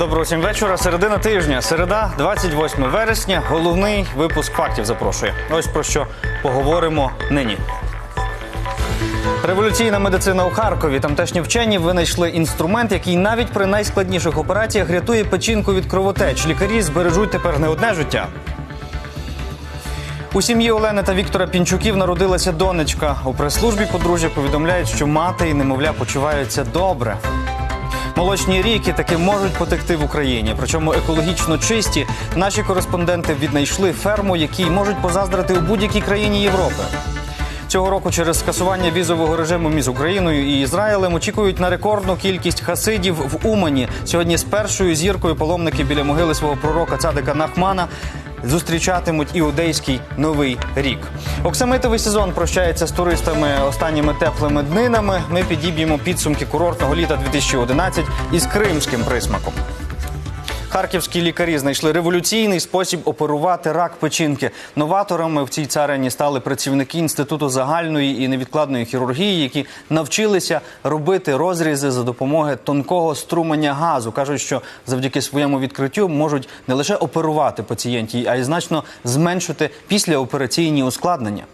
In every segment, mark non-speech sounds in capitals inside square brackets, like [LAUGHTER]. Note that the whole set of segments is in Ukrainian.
Доброго всім вечора. Середина тижня. Середа, 28 вересня. Головний випуск фактів запрошує. Ось про що поговоримо нині. Революційна медицина у Харкові. Тамтешні вчені винайшли інструмент, який навіть при найскладніших операціях рятує печінку від кровотеч. Лікарі збережуть тепер не одне життя. У сім'ї Олени та Віктора Пінчуків народилася донечка. У прес-службі подружжя повідомляють, що мати і немовля почуваються добре. Молочні ріки таки можуть потекти в Україні, причому екологічно чисті. Наші кореспонденти віднайшли ферму, якій можуть позаздрити у будь-якій країні Європи. Цього року через скасування візового режиму між Україною і Ізраїлем очікують на рекордну кількість хасидів в Умані. Сьогодні з першою зіркою паломники біля могили свого пророка Цадика Нахмана зустрічатимуть іудейський новий рік. Оксамитовий сезон прощається з туристами останніми теплими днинами. Ми підіб'ємо підсумки курортного літа 2011 із кримським присмаком. Харківські лікарі знайшли революційний спосіб оперувати рак печінки. Новаторами в цій царині стали працівники інституту загальної і невідкладної хірургії, які навчилися робити розрізи за допомогою тонкого струменя газу. кажуть, що завдяки своєму відкриттю можуть не лише оперувати пацієнтів, а й значно зменшити післяопераційні ускладнення.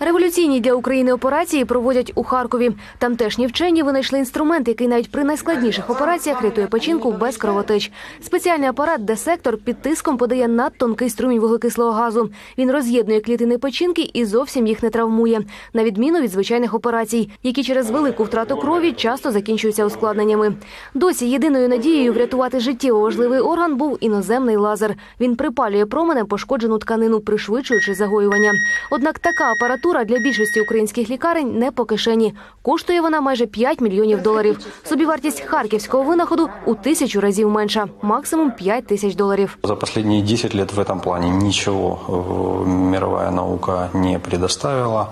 Революційні для України операції проводять у Харкові. Тамтешні вчені винайшли інструмент, який навіть при найскладніших операціях рятує печінку без кровотеч. Спеціальний апарат десектор під тиском подає надтонкий струмінь вуглекислого газу. Він роз'єднує клітини печінки і зовсім їх не травмує, на відміну від звичайних операцій, які через велику втрату крові часто закінчуються ускладненнями. Досі єдиною надією врятувати життєво важливий орган був іноземний лазер. Він припалює променем пошкоджену тканину, пришвидшуючи загоювання. Однак така апаратура для більшості українських лікарень не по кишені. Коштує вона майже 5 мільйонів доларів. Собівартість харківського винаходу у тисячу разів менша, максимум 5 тисяч доларів. За последние 10 лет в этом плане ничего э, мировая наука не предоставила.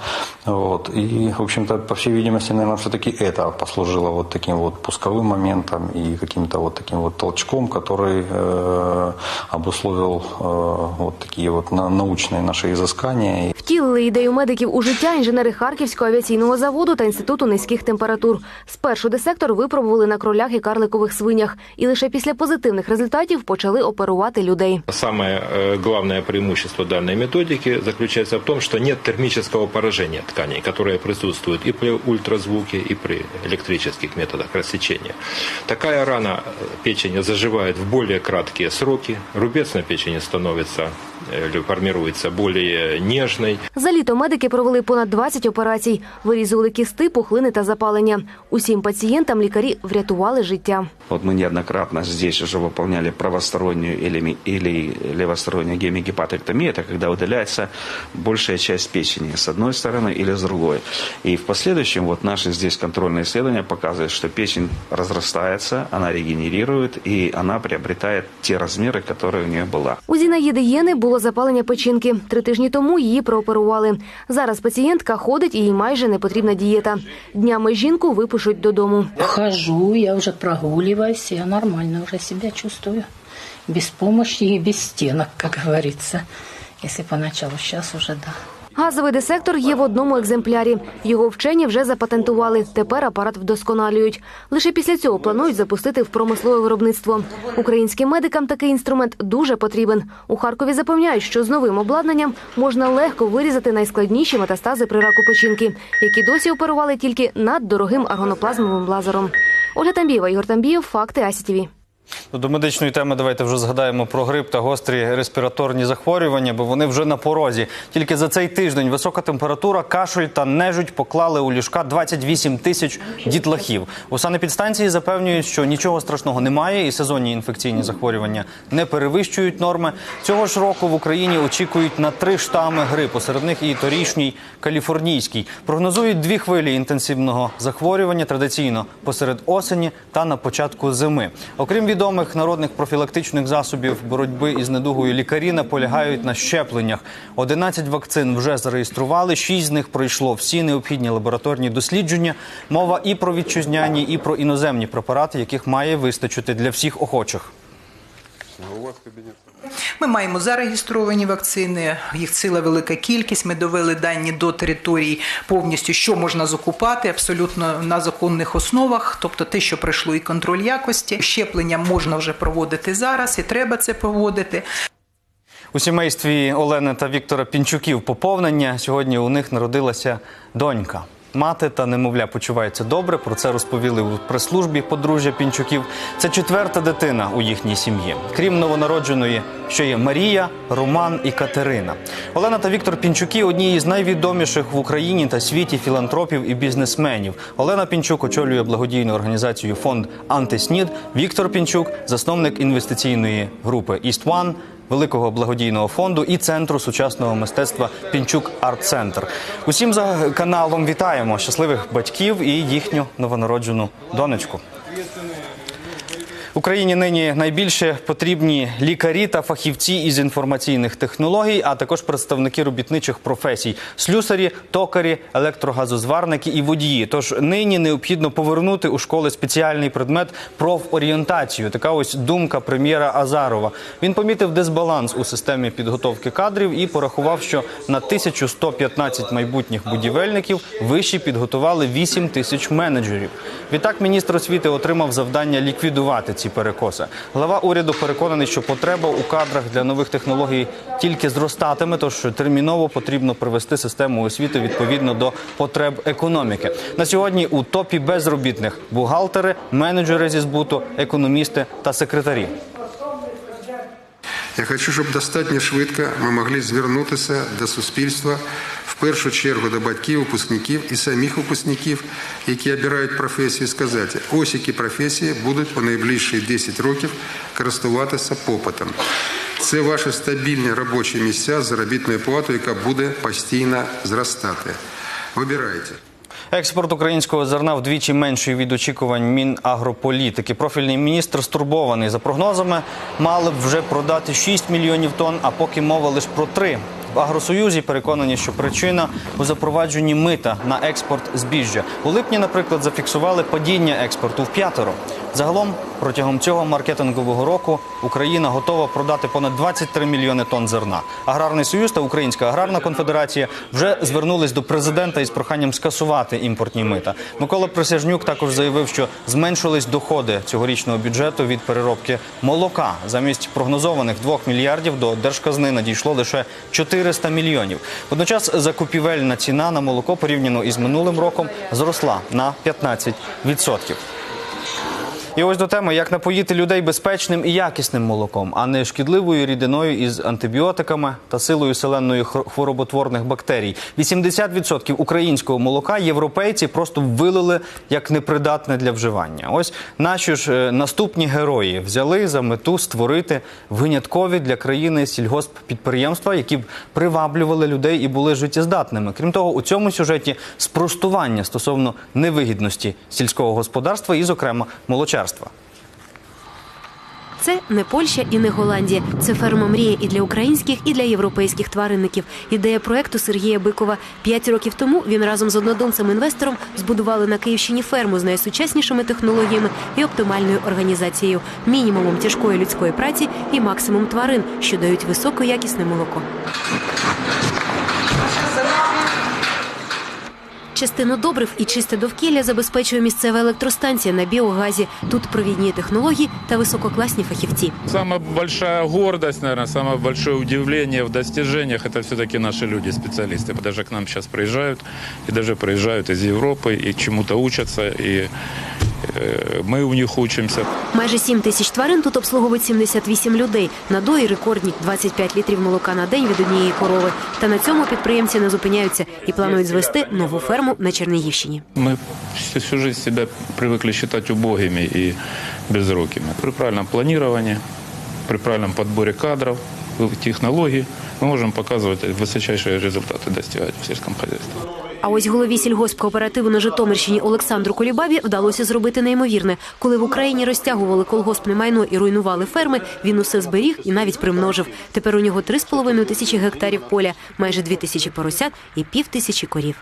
Вот. И, в общем-то, по всей видимости, наверное, все-таки это послужило вот таким вот пусковым моментом и каким-то вот таким вот толчком, который э, обусловил э, вот такие вот на- научные наши изыскания. Втілили ідею медиків у життя інженери Харківського авіаційного заводу та інституту низьких температур. Спершу десектор випробували на кролях і карликових свинях, і лише після позитивних результатів почали оперувати людей. Самое э, главное преимущество данной методики заключается в том, что нет термического поражения тканей, которое присутствует и при ультразвуке, и при электрических методах рассечения. Такая рана э, печени заживает в более краткие сроки, рубец на печени становится э, или формируется более нежной, За літо медики провели понад 20 операцій, вирізували кісти, пухлини та запалення. Усім пацієнтам лікарі врятували життя. Вот мы неоднократно здесь уже выполняли правостороннюю или, ми- или левостороннюю гемигепатоктомию. Это когда удаляется большая часть печени с одной стороны или с другой. И в последующем вот наши здесь контрольные исследования показывают, что печень разрастается, она регенерирует и она приобретает те размеры, которые у нее была. У Зінаїди Єни було запалення печінки. Три тижні тому її прооперували. Зараз пацієнтка ходить і їй майже не потрібна дієта. Днями жінку випишуть додому. Хожу, я вже прогулюваюся, я нормально вже себя чувствую. Без помощи і без стінок, [LAUGHS] як говориться. Якщо поначалу, зараз уже да. Газовий десектор є в одному екземплярі. Його вчені вже запатентували. Тепер апарат вдосконалюють. Лише після цього планують запустити в промислове виробництво. Українським медикам такий інструмент дуже потрібен. У Харкові запевняють, що з новим обладнанням можна легко вирізати найскладніші метастази при раку печінки, які досі оперували тільки над дорогим аргоноплазмовим лазером. Оля Тамбієва, Ігор Тамбієв, факти АСІТІВІ. Ну, До медичної теми давайте вже згадаємо про грип та гострі респіраторні захворювання, бо вони вже на порозі. Тільки за цей тиждень висока температура, кашель та нежуть поклали у ліжка 28 тисяч дітлахів. У санепідстанції запевнюють, що нічого страшного немає, і сезонні інфекційні захворювання не перевищують норми. Цього ж року в Україні очікують на три штами грипу. Серед них і торішній каліфорнійський. Прогнозують дві хвилі інтенсивного захворювання традиційно посеред осені та на початку зими. Окрім відомих народних профілактичних засобів боротьби із недугою лікарі наполягають на щепленнях. 11 вакцин вже зареєстрували. 6 з них пройшло всі необхідні лабораторні дослідження. Мова і про вітчизняні, і про іноземні препарати, яких має вистачити для всіх охочих. Ми маємо зареєстровані вакцини, їх ціла велика кількість. Ми довели дані до території повністю, що можна закупати абсолютно на законних основах, тобто те, що пройшло і контроль якості. Щеплення можна вже проводити зараз, і треба це проводити. У сімействі Олени та Віктора Пінчуків поповнення. Сьогодні у них народилася донька. Мати та немовля почуваються добре. Про це розповіли у прес-службі подружжя Пінчуків. Це четверта дитина у їхній сім'ї. Крім новонародженої, що є Марія, Роман і Катерина. Олена та Віктор Пінчуки одні із найвідоміших в Україні та світі філантропів і бізнесменів. Олена Пінчук очолює благодійну організацію фонд Антиснід. Віктор Пінчук засновник інвестиційної групи «Іст One», великого благодійного фонду і центру сучасного мистецтва Пінчук Арт Центр. Усім за каналом вітаємо щасливих батьків і їхню новонароджену донечку. Україні нині найбільше потрібні лікарі та фахівці із інформаційних технологій, а також представники робітничих професій слюсарі, токарі, електрогазозварники і водії. Тож нині необхідно повернути у школи спеціальний предмет профорієнтацію. Така ось думка прем'єра Азарова. Він помітив дисбаланс у системі підготовки кадрів і порахував, що на 1115 майбутніх будівельників виші підготували 8 тисяч менеджерів. Відтак міністр освіти отримав завдання ліквідувати ці перекоси. Глава уряду переконаний, що потреба у кадрах для нових технологій тільки зростатиме, тож терміново потрібно привести систему освіти відповідно до потреб економіки. На сьогодні у топі безробітних бухгалтери, менеджери зі збуту, економісти та секретарі. Я хочу, щоб достатньо швидко ми могли звернутися до суспільства, першу чергу до батьків, випускників і самих випускників, які обирають професію, сказати, ось які професії будуть у найближчі 10 років користуватися попитом. Це ваші стабільні робочі місця з заробітною платою, яка буде постійно зростати. Вибирайте. Експорт українського зерна вдвічі менший від очікувань Мінагрополітики. Профільний міністр стурбований за прогнозами. Мали б вже продати 6 мільйонів тонн, а поки мова лише про 3. В Агросоюзі переконані, що причина у запровадженні мита на експорт збіжжя. У липні, наприклад, зафіксували падіння експорту в п'ятеро. Загалом протягом цього маркетингового року Україна готова продати понад 23 мільйони тонн зерна. Аграрний союз та Українська аграрна конфедерація вже звернулись до президента із проханням скасувати імпортні мита. Микола Присяжнюк також заявив, що зменшились доходи цьогорічного бюджету від переробки молока. Замість прогнозованих 2 мільярдів до держказни надійшло лише 400 мільйонів. Водночас закупівельна ціна на молоко порівняно із минулим роком зросла на 15%. І ось до теми, як напоїти людей безпечним і якісним молоком, а не шкідливою рідиною із антибіотиками та силою селенної хвороботворних бактерій. 80% українського молока європейці просто вилили як непридатне для вживання. Ось наші ж е, наступні герої взяли за мету створити виняткові для країни сільгосппідприємства, які б приваблювали людей і були життєздатними. Крім того, у цьому сюжеті спростування стосовно невигідності сільського господарства і, зокрема, молочарства. Це не Польща і не Голландія. Це ферма мрія і для українських, і для європейських тваринників. Ідея проекту Сергія Бикова. П'ять років тому він разом з однодумцем інвестором збудували на Київщині ферму з найсучаснішими технологіями і оптимальною організацією, мінімумом тяжкої людської праці і максимум тварин, що дають високоякісне молоко. Частину добрив і чисте довкілля забезпечує місцева електростанція на біогазі. Тут провідні технології та висококласні фахівці. Самая большая гордость, наверное, самое большое удивление в достижениях это все-таки наши люди, специалисты. Даже к нам сейчас приезжают, и даже приезжают из Европы, и чему-то учатся, и э, мы у них учимся. Майже 7 тисяч тварин тут обслуговують 78 людей. Надої рекордні 25 літрів молока на день від однієї корови. Та на цьому підприємці не зупиняються і планують звести нову ферму на Чернігівщині. Мы всю, всю жизнь себя привыкли считать убогими и безрукими. При правильном планировании, при правильном подборе кадров, технологий мы можем показывать высочайшие результаты достигать в сельском хозяйстве. А ось голові сільгоспкооперативу на Житомирщині Олександру Колібабі вдалося зробити неймовірне. Коли в Україні розтягували колгоспне майно і руйнували ферми, він усе зберіг і навіть примножив. Тепер у нього 3,5 тисячі гектарів поля, майже 2 тисячі поросят і пів тисячі корів.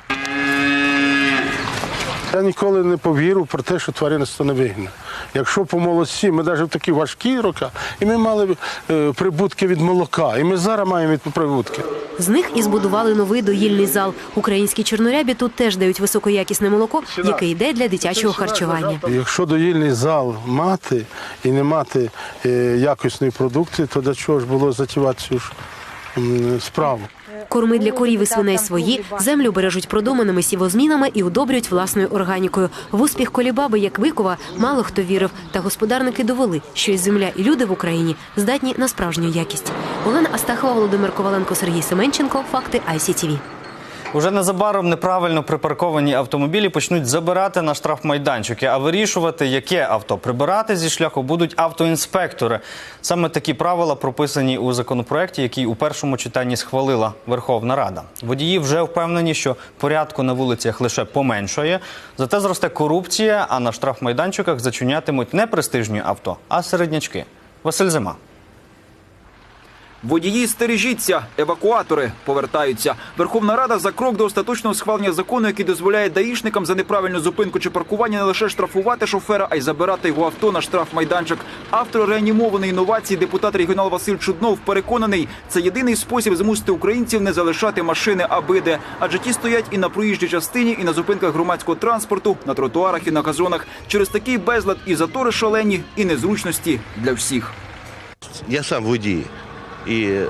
Я ніколи не повірив про те, що тваринництво не вигідне. Якщо по молодці, ми навіть в такі важкі роки, і ми мали е, прибутки від молока, і ми зараз маємо від прибутки. З них і збудували новий доїльний зал. Українські чорнорябі тут теж дають високоякісне молоко, яке йде для дитячого харчування. Якщо доїльний зал мати і не мати е, якісної продукції, то для чого ж було затівати цю ж справу? Корми для корів і свиней свої, землю бережуть продуманими сівозмінами і удобрюють власною органікою. В успіх колібаби, як Викова, мало хто вірив. Та господарники довели, що і земля, і люди в Україні здатні на справжню якість. Олена Астахова, Володимир Коваленко, Сергій Семенченко. Факти ICTV. Уже незабаром неправильно припарковані автомобілі почнуть забирати на штрафмайданчики, а вирішувати, яке авто прибирати зі шляху, будуть автоінспектори. Саме такі правила прописані у законопроекті, який у першому читанні схвалила Верховна Рада. Водії вже впевнені, що порядку на вулицях лише поменшує, зате зросте корупція, а на штрафмайданчиках зачинятимуть не престижні авто, а середнячки. Василь Зима. Водії стережіться, евакуатори повертаються. Верховна Рада за крок до остаточного схвалення закону, який дозволяє даїшникам за неправильну зупинку чи паркування не лише штрафувати шофера, а й забирати його авто на штрафмайданчик. Автор реанімованої інновації, депутат регіонал Василь Чуднов, переконаний, це єдиний спосіб змусити українців не залишати машини аби-де. Адже ті стоять і на проїжджій частині, і на зупинках громадського транспорту, на тротуарах і на газонах. Через такий безлад і затори шалені, і незручності для всіх. Я сам водій. І е,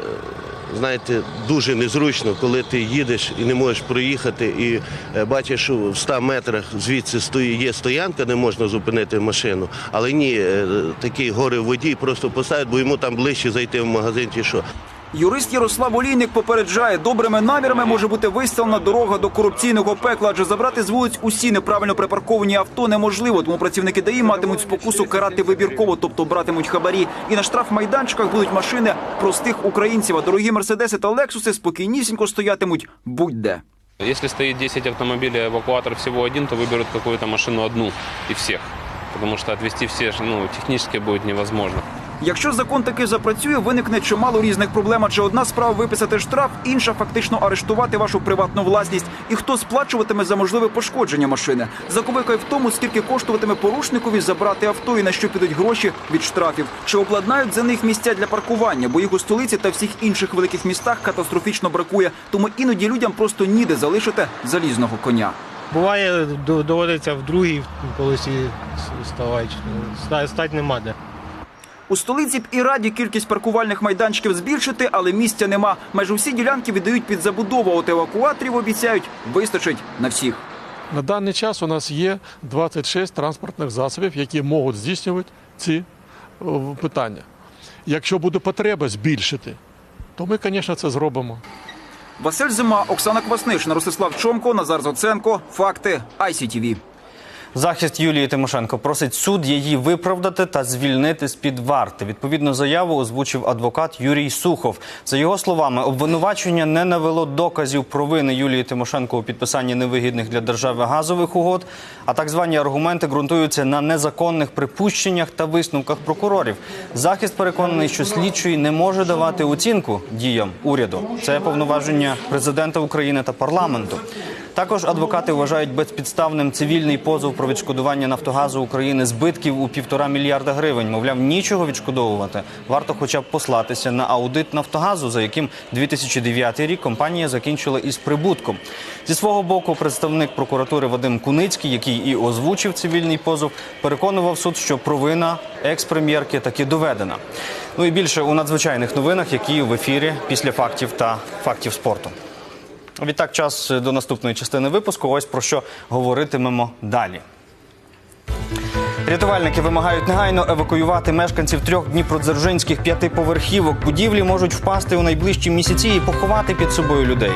знаєте, дуже незручно, коли ти їдеш і не можеш проїхати, і е, бачиш, що в 100 метрах звідси стоїть, є стоянка, де можна зупинити машину. Але ні, е, такий горе водій просто поставить, бо йому там ближче зайти в магазин чи що. Юрист Ярослав Олійник попереджає, добрими намірами може бути виставлена дорога до корупційного пекла, адже забрати з вулиць усі неправильно припарковані авто неможливо. Тому працівники ДАІ матимуть спокусу карати вибірково, тобто братимуть хабарі. І на штрафмайданчиках будуть машини простих українців. А дорогі мерседеси та лексуси спокійнісінько стоятимуть будь-де. Если стоит 10 автомобилей, а эвакуатор всего один, то выберут какую-то машину одну и всех. Потому что отвезти все ну, технически будет невозможно. Якщо закон таки запрацює, виникне чимало різних проблем. Адже одна справа виписати штраф, інша фактично арештувати вашу приватну власність. І хто сплачуватиме за можливе пошкодження машини? Заковика й в тому, скільки коштуватиме порушникові забрати авто і на що підуть гроші від штрафів. Чи обладнають за них місця для паркування? Бо їх у столиці та всіх інших великих містах катастрофічно бракує. Тому іноді людям просто ніде залишити залізного коня. Буває, до- доводиться в другій колесі ставати. Ста- Стать нема де. У столиці б і раді кількість паркувальних майданчиків збільшити, але місця нема. Майже всі ділянки віддають під забудову. От евакуаторів обіцяють вистачить на всіх. На даний час у нас є 26 транспортних засобів, які можуть здійснювати ці питання. Якщо буде потреба збільшити, то ми, звісно, це зробимо. Василь Зима, Оксана Кваснишина, Ростислав Чомко, Назар Зоценко. Факти ICTV. Захист Юлії Тимошенко просить суд її виправдати та звільнити з під варти. Відповідну заяву озвучив адвокат Юрій Сухов. За його словами, обвинувачення не навело доказів провини Юлії Тимошенко у підписанні невигідних для держави газових угод. А так звані аргументи ґрунтуються на незаконних припущеннях та висновках прокурорів. Захист переконаний, що слідчий не може давати оцінку діям уряду. Це повноваження президента України та парламенту. Також адвокати вважають безпідставним цивільний позов про відшкодування Нафтогазу України збитків у півтора мільярда гривень. Мовляв, нічого відшкодовувати. Варто хоча б послатися на аудит Нафтогазу, за яким 2009 рік компанія закінчила із прибутком. Зі свого боку, представник прокуратури Вадим Куницький, який і озвучив цивільний позов, переконував суд, що провина екс-прем'єрки таки доведена. Ну і більше у надзвичайних новинах, які в ефірі після фактів та фактів спорту. Відтак, час до наступної частини випуску. Ось про що говоритимемо далі. Рятувальники вимагають негайно евакуювати мешканців трьох дніпродзержинських п'ятиповерхівок. Будівлі можуть впасти у найближчі місяці і поховати під собою людей.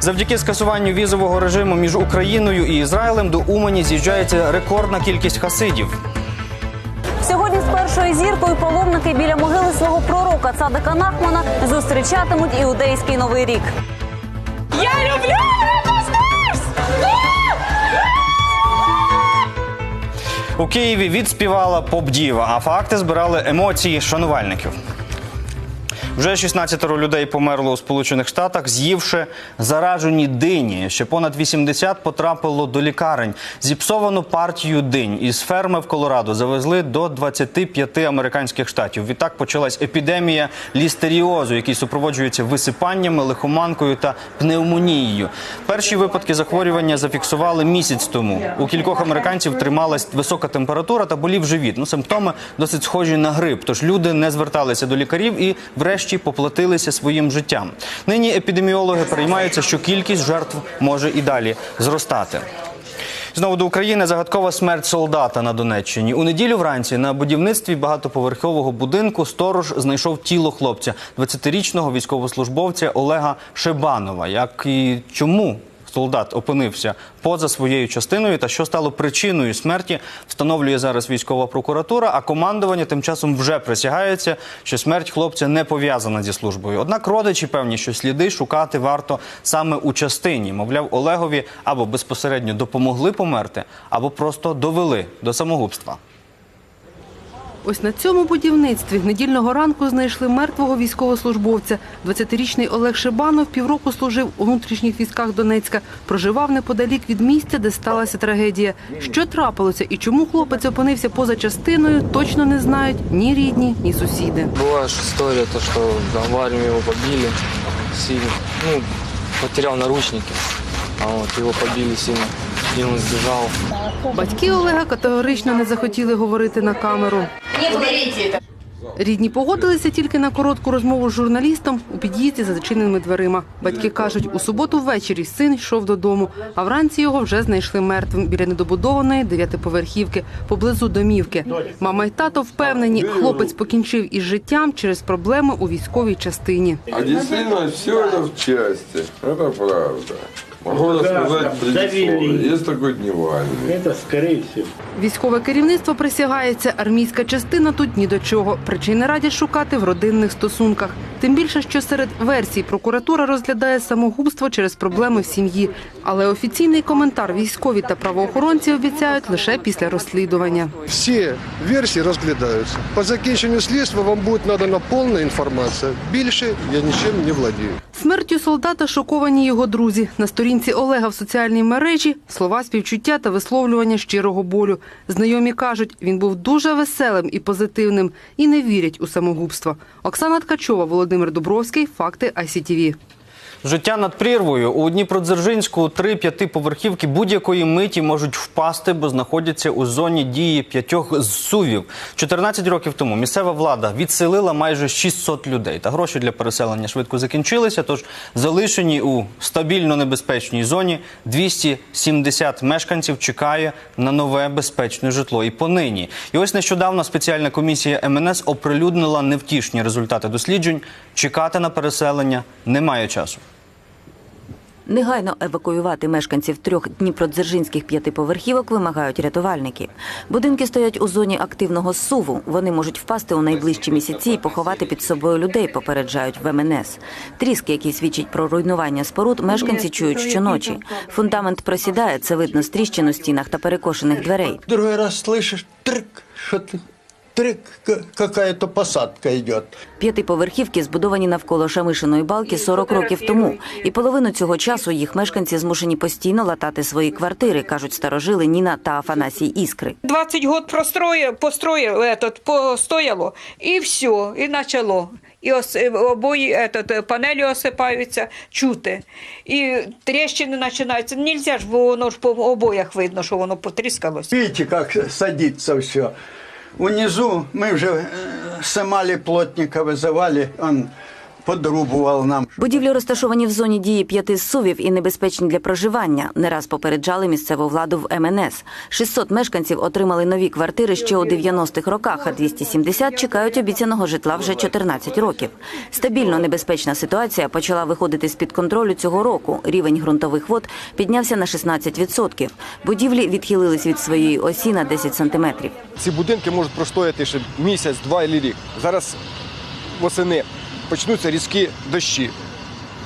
Завдяки скасуванню візового режиму між Україною і Ізраїлем до Умані з'їжджається рекордна кількість хасидів. Сьогодні зіркою паломники біля могили свого пророка Цадика Нахмана зустрічатимуть іудейський новий рік. Я люблю У Києві відспівала поп-діва, а факти збирали емоції шанувальників. Вже 16 людей померло у Сполучених Штатах, з'ївши заражені дині. Ще понад 80 потрапило до лікарень. Зіпсовану партію динь із ферми в Колорадо завезли до 25 американських штатів. Відтак почалась епідемія лістеріозу, який супроводжується висипаннями, лихоманкою та пневмонією. Перші випадки захворювання зафіксували місяць тому. У кількох американців трималась висока температура та болів живіт. Ну, симптоми досить схожі на грип. Тож люди не зверталися до лікарів і, врешті, поплатилися своїм життям. Нині епідеміологи переймаються, що кількість жертв може і далі зростати. Знову до України загадкова смерть солдата на Донеччині. У неділю вранці на будівництві багатоповерхового будинку сторож знайшов тіло хлопця, 20-річного військовослужбовця Олега Шебанова. Як і чому солдат опинився поза своєю частиною та що стало причиною смерті, встановлює зараз військова прокуратура. А командування тим часом вже присягається, що смерть хлопця не пов'язана зі службою. Однак родичі певні, що сліди шукати варто саме у частині. Мовляв, Олегові або безпосередньо допомогли померти, або просто довели до самогубства. Ось на цьому будівництві недільного ранку знайшли мертвого військовослужбовця. 20-річний Олег Шибанов півроку служив у внутрішніх військах Донецька. Проживав неподалік від місця, де сталася трагедія. Що трапилося і чому хлопець опинився поза частиною, точно не знають ні рідні, ні сусіди. Была же история, то, там в армии его побили сильно. Ну, потерял наручники, а вот его побили сильно. И он сбежал. Батьки Олега категорично не захотіли говорити на камеру. Не говорите это. Рідні погодилися тільки на коротку розмову з журналістом у під'їзді за зачиненими дверима. Батьки кажуть, у суботу ввечері син йшов додому, а вранці його вже знайшли мертвим біля недобудованої дев'ятиповерхівки поблизу домівки. Мама й тато впевнені, хлопець покінчив із життям через проблеми у військовій частині. А действительно, все это в части. Это правда. Могу рассказать предисловие. Есть такой дневальный. Это, скорее всего. Військове керівництво присягається, армійська частина тут ні до чого. Причини радять шукати в родинних стосунках. Тим більше, що серед версій прокуратура розглядає самогубство через проблеми в сім'ї. Але офіційний коментар військові та правоохоронці обіцяють лише після розслідування. Всі версії розглядаються. По закінченню слідства вам буде надана повна інформація. Більше я нічим не владію. Смертю солдата шоковані його друзі. На сторінці Олега в соціальній мережі слова співчуття та висловлювання щирого болю. Знайомі кажуть, він був дуже веселим і позитивним і не вірять у самогубство. Оксана Ткачова, Володимир Дубровський. Факти ICTV. Життя над прірвою у Дніпродзержинську три п'ятиповерхівки будь-якої миті можуть впасти, бо знаходяться у зоні дії п'ятьох зсувів. 14 років тому місцева влада відселила майже 600 людей. Та гроші для переселення швидко закінчилися. Тож залишені у стабільно небезпечній зоні 270 мешканців чекає на нове безпечне житло. І понині. І ось нещодавно спеціальна комісія МНС оприлюднила невтішні результати досліджень. Чекати на переселення немає часу. Негайно евакуювати мешканців трьох дніпродзержинських п'ятиповерхівок вимагають рятувальники. Будинки стоять у зоні активного суву. Вони можуть впасти у найближчі місяці і поховати під собою людей, попереджають в МНС. Тріски, які свідчать про руйнування споруд, мешканці чують щоночі. Фундамент просідає, це видно з тріщин у стінах та перекошених дверей. Другой раз слышишь, трик, что-то, трик, к- какая-то посадка идет. П'ятиповерхівки збудовані навколо Шамишиної балки 40 років тому. І половину цього часу їх мешканці змушені постійно латати свої квартири, кажуть старожили Ніна та Афанасій Іскри. 20 год простроил, построил этот, постояло, и все, и начало. І ос, обої, этот, е, панелі осипаються, чути. І тріщини починаються. Нельзя ж, бо воно ж по обоях видно, що воно потріскалось. Видите, как садится все. Внизу мы уже э, снимали плотника, вызывали, он подрубував нам. Будівлі розташовані в зоні дії п'яти сувів і небезпечні для проживання. Не раз попереджали місцеву владу в МНС. 600 мешканців отримали нові квартири ще у 90-х роках, а 270 чекають обіцяного житла вже 14 років. Стабільно небезпечна ситуація почала виходити з-під контролю цього року. Рівень ґрунтових вод піднявся на 16%. Будівлі відхилились від своєї осі на 10 сантиметрів. Ці будинки можуть простояти ще місяць, два і рік. Зараз восени почнуться різкі дощі,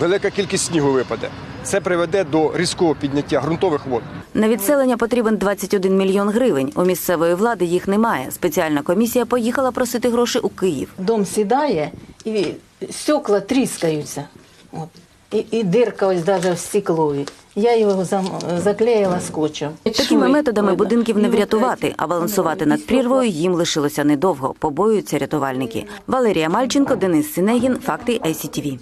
велика кількість снігу випаде. Це приведе до різкого підняття ґрунтових вод. На відселення потрібен 21 мільйон гривень. У місцевої влади їх немає. Спеціальна комісія поїхала просити гроші у Київ. Дом сідає і стекла тріскаються. От. І, і дирка ось навіть в стеклові. Я його зам, заклеїла скотчем. Такими методами будинків не врятувати, а балансувати над прірвою їм лишилося недовго. Побоюються рятувальники. Валерія Мальченко, Денис Синегін. Факти ICTV.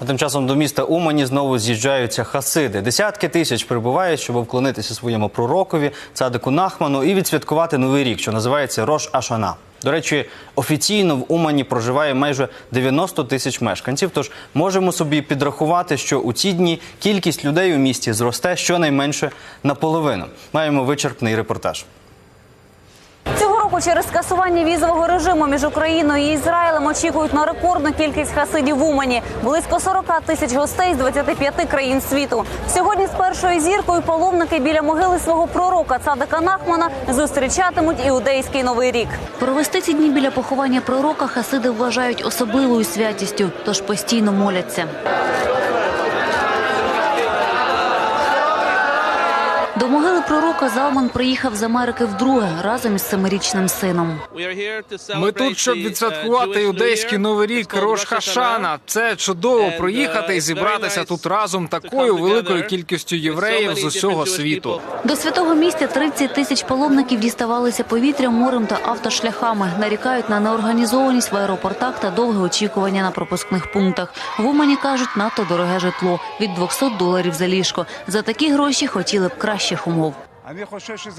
А тим часом до міста Умані знову з'їжджаються хасиди. Десятки тисяч прибувають, щоб вклонитися своєму пророкові, цадику Нахману, і відсвяткувати новий рік, що називається Рош Ашана. До речі, офіційно в Умані проживає майже 90 тисяч мешканців. Тож можемо собі підрахувати, що у ці дні кількість людей у місті зросте щонайменше наполовину. Маємо вичерпний репортаж. Року через скасування візового режиму між Україною і Ізраїлем очікують на рекордну кількість хасидів в Умані. Близько 40 тисяч гостей з 25 країн світу. Сьогодні з першою зіркою паломники біля могили свого пророка Цадика Нахмана зустрічатимуть іудейський новий рік. Провести ці дні біля поховання пророка хасиди вважають особливою святістю, тож постійно моляться. До могили пророка Залман приїхав з Америки вдруге разом із семирічним сином. Ми тут, щоб відсвяткувати іудейський новий рік Рош Хашана. Це чудово проїхати і зібратися тут разом такою великою кількістю євреїв з усього світу. До святого місця 30 тисяч паломників діставалися повітрям, морем та автошляхами. Нарікають на неорганізованість в аеропортах та довге очікування на пропускних пунктах. В Умані кажуть, надто дороге житло від 200 доларів за ліжко. За такі гроші хотіли б кращих умов.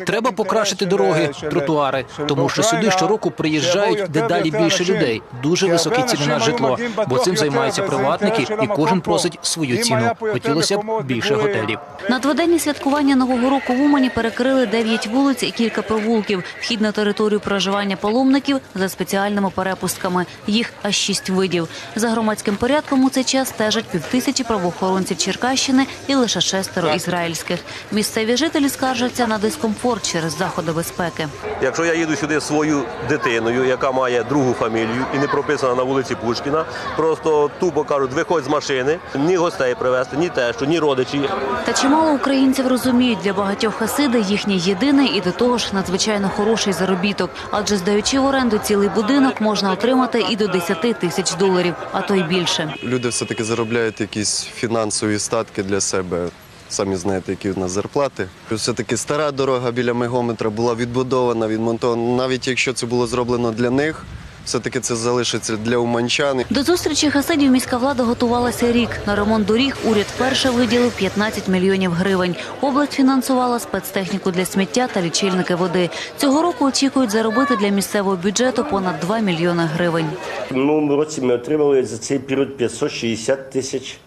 Треба покращити дороги, тротуари, тому що сюди щороку приїжджають дедалі більше людей. Дуже високі ціни на житло, бо цим займаються приватники, і кожен просить свою ціну. Хотілося б більше готелів. На дводенні святкування нового року в Умані перекрили 9 вулиць і кілька провулків. Вхід на територію проживання паломників за спеціальними перепустками. Їх аж шість видів. За громадським порядком у цей час стежать півтисячі правоохоронців Черкащини і лише шестеро ізраїльських. Місцеві жителі скаржаться на дискомфорт через заходи безпеки. Якщо я їду сюди зі своєю дитиною, яка має другу фамілію і не прописана на вулиці Пушкіна, просто тупо кажуть, виходь з машини, ні гостей привезти, ні те, що ні родичі. Та чимало українців розуміють, для багатьох хасиди їхній єдиний і до того ж надзвичайно хороший заробіток. Адже здаючи в оренду цілий будинок, можна отримати і до 10 тисяч доларів, а то й більше. Люди все-таки заробляють якісь фінансові статки для себе. Самі знаєте, які в нас зарплати. Все-таки стара дорога біля мегометра була відбудована, відмонтована. Навіть якщо це було зроблено для них, все-таки це залишиться для уманчан. До зустрічі хасидів міська влада готувалася рік. На ремонт доріг уряд вперше виділив 15 мільйонів гривень. Область фінансувала спецтехніку для сміття та лічильники води. Цього року очікують заробити для місцевого бюджету понад 2 мільйони гривень. В минулому році ми отримали за цей період 560 тисяч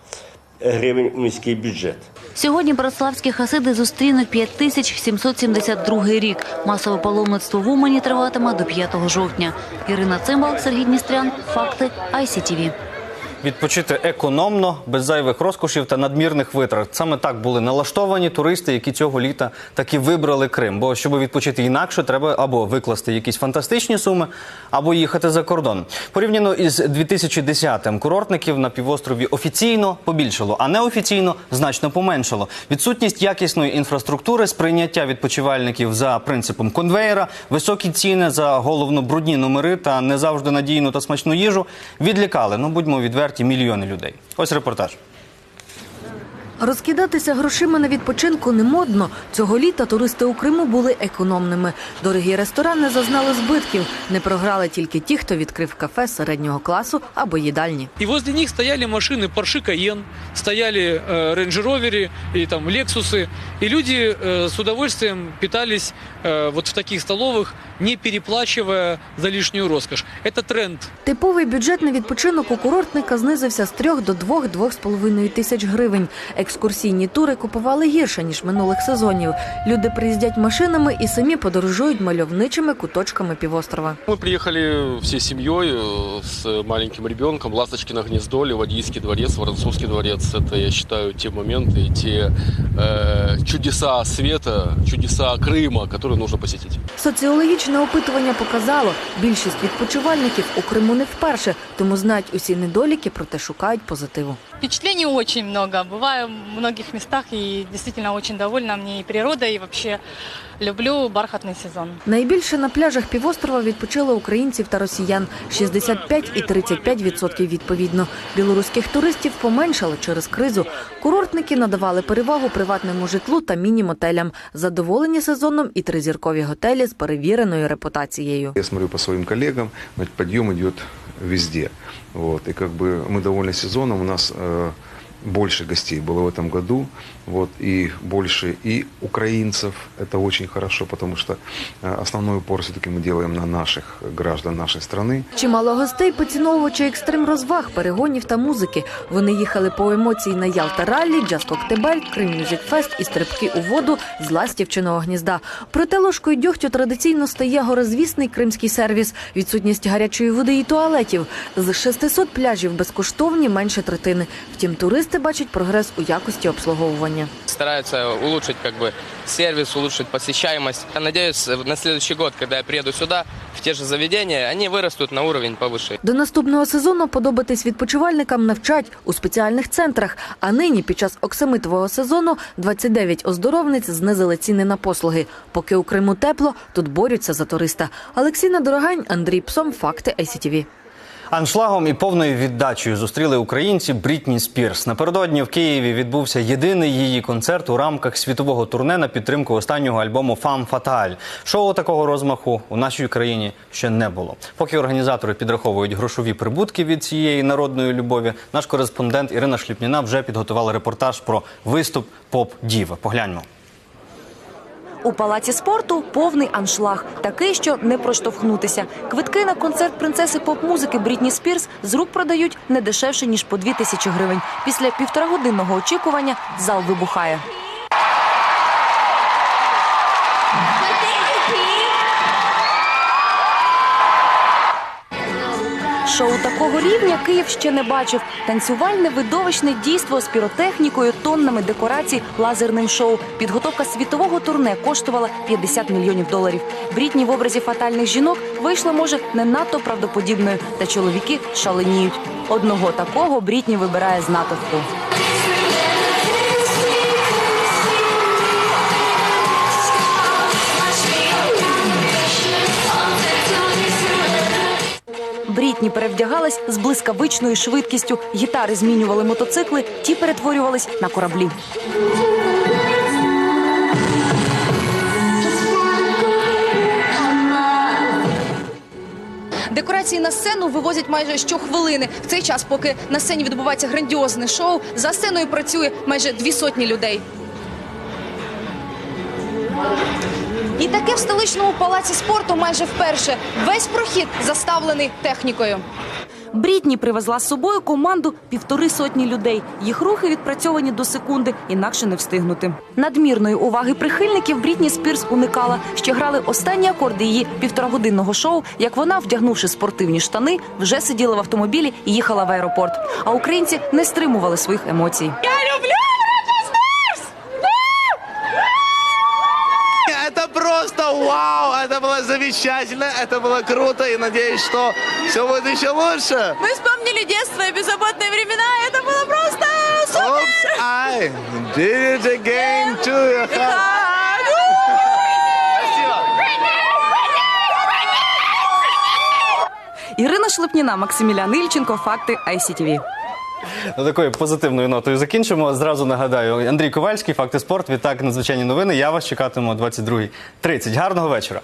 гривень у міський бюджет. Сьогодні братславські хасиди зустрінуть 5772 рік. Масове паломництво в Умані триватиме до 5 жовтня. Ірина Цимбал, Сергій Дністрян. Факти ICTV. Відпочити економно, без зайвих розкошів та надмірних витрат. Саме так були налаштовані туристи, які цього літа таки вибрали Крим. Бо щоб відпочити інакше, треба або викласти якісь фантастичні суми, або їхати за кордон. Порівняно із 2010-м курортників на півострові офіційно побільшало, а неофіційно значно поменшало. Відсутність якісної інфраструктури, сприйняття відпочивальників за принципом конвейера, високі ціни за головно брудні номери та не завжди надійну та смачну їжу відлякали. Ну будьмо відверті мільйони людей. Ось репортаж. Розкидатися грошима на відпочинку не модно. Цього літа туристи у Криму були економними. Дорогі ресторани зазнали збитків. Не програли тільки ті, хто відкрив кафе середнього класу або їдальні. И возле них стояли машины Porsche Cayenne, стояли э, Range Rover и там Lexus. И люди э, с удовольствием питались э, вот в таких столовых, не переплачивая за лишнюю роскошь. Это тренд. Типовий бюджет на відпочинок у курортника знизився з 3 до 2-2,5 тисяч гривень. Екскурсійні тури купували гірше, ніж минулих сезонів. Люди приїздять машинами і самі подорожують мальовничими куточками півострова. Мы приехали всей семьей э, с маленьким ребенком. Ласточкино гнездо, Ливадийский дворец, Воронцовский дворец. Это, я считаю, те моменты, те э, чудеса света, чудеса Крыма, которые нужно посетить. Соціологічне опитування показало, більшість відпочивальників у Криму не вперше, тому знають усі недоліки, проте шукають позитиву. Впечатлений очень много. Бываем многих местах и действительно очень довольна мне и природой, и вообще люблю бархатный сезон. Найбільше на пляжах півострова відпочили українців та росіян – 65 і 35 відсотків відповідно. Білоруських туристів поменшало через кризу. Курортники надавали перевагу приватному житлу та міні-мотелям. Задоволені сезоном і тризіркові готелі з перевіреною репутацією. Я смотрю по своим коллегам, значит, подъем идет везде. Вот. И как бы мы довольны сезоном. У нас э, больше гостей было в этом году Вот. И больше и украинцев. Это очень хорошо, потому что э, основной упор все-таки мы делаем на наших граждан нашей страны. Чимало гостей поціновувачі екстрим розваг, перегонів та музики. Вони їхали по емоції на Ялта Раллі, Джаз Коктебель, Крим Мюзик Фест і стрибки у воду з ластівчиного гнізда. Проте ложкою дьогтю традиційно стає горозвісний кримський сервіс, відсутність гарячої води і туалетів. З 600 пляжів безкоштовні менше третини. Втім, туристи бачать прогрес у якості обслуговування. Стараются улучшить как бы сервис, улучшить посещаемость. Я надеюсь, на следующий год, когда я приеду сюда, в те же заведения, они вырастут на уровень повыше. До наступного сезону подобатись відпочивальникам навчать у спеціальних центрах. А нині, під час оксамитового сезону, 29 оздоровниць знизили ціни на послуги. Поки у Криму тепло, тут борються за туриста. Олексійна Дорогань, Андрій Псом, Факти ICTV. Аншлагом і повною віддачею зустріли українці Брітні Спірс. Напередодні в Києві відбувся єдиний її концерт у рамках світового турне на підтримку останнього альбому Фам Фаталь. Шоу такого розмаху у нашій країні ще не було. Поки організатори підраховують грошові прибутки від цієї народної любові, наш кореспондент Ірина Шліпніна вже підготувала репортаж про виступ поп діви. Погляньмо. У палаці спорту повний аншлаг, такий, що не проштовхнутися. Квитки на концерт принцеси поп-музики Брітні Спірс з рук продають не дешевше ніж по дві тисячі гривень. Після півторагодинного очікування зал вибухає. Шоу такого рівня Київ ще не бачив. Танцювальне видовищне дійство з піротехнікою, тоннами декорацій, лазерним шоу. Підготовка світового турне коштувала 50 мільйонів доларів. Брітні в образі фатальних жінок вийшла, може, не надто правдоподібною, та чоловіки шаленіють. Одного такого Брітні вибирає з натовпу. Брітні перевдягалась з блискавичною швидкістю. Гітари змінювали мотоцикли, ті перетворювались на кораблі. Декорації на сцену вивозять майже щохвилини. В цей час, поки на сцені відбувається грандіозне шоу, за сценою працює майже дві сотні людей. І таке в столичному палаці спорту майже вперше. Весь прохід заставлений технікою. Брітні привезла з собою команду півтори сотні людей. Їх рухи відпрацьовані до секунди, інакше не встигнути. Надмірної уваги прихильників Брітні Спірс уникала. Ще грали останні акорди її півторагодинного шоу. Як вона, вдягнувши спортивні штани, вже сиділа в автомобілі і їхала в аеропорт. А українці не стримували своїх емоцій. Я вау! Это было замечательно, это было круто, и надеюсь, что все будет еще лучше. Мы вспомнили детство и беззаботные времена. Это было просто Oops, I did it again too. Ірина Шлепніна, Максимілян Ільченко, факти ICTV. Ну, Такою позитивною нотою закінчимо. Зразу нагадаю, Андрій Ковальський, факти спорт. Відтак надзвичайні новини. Я вас чекатиму о 22.30. Гарного вечора.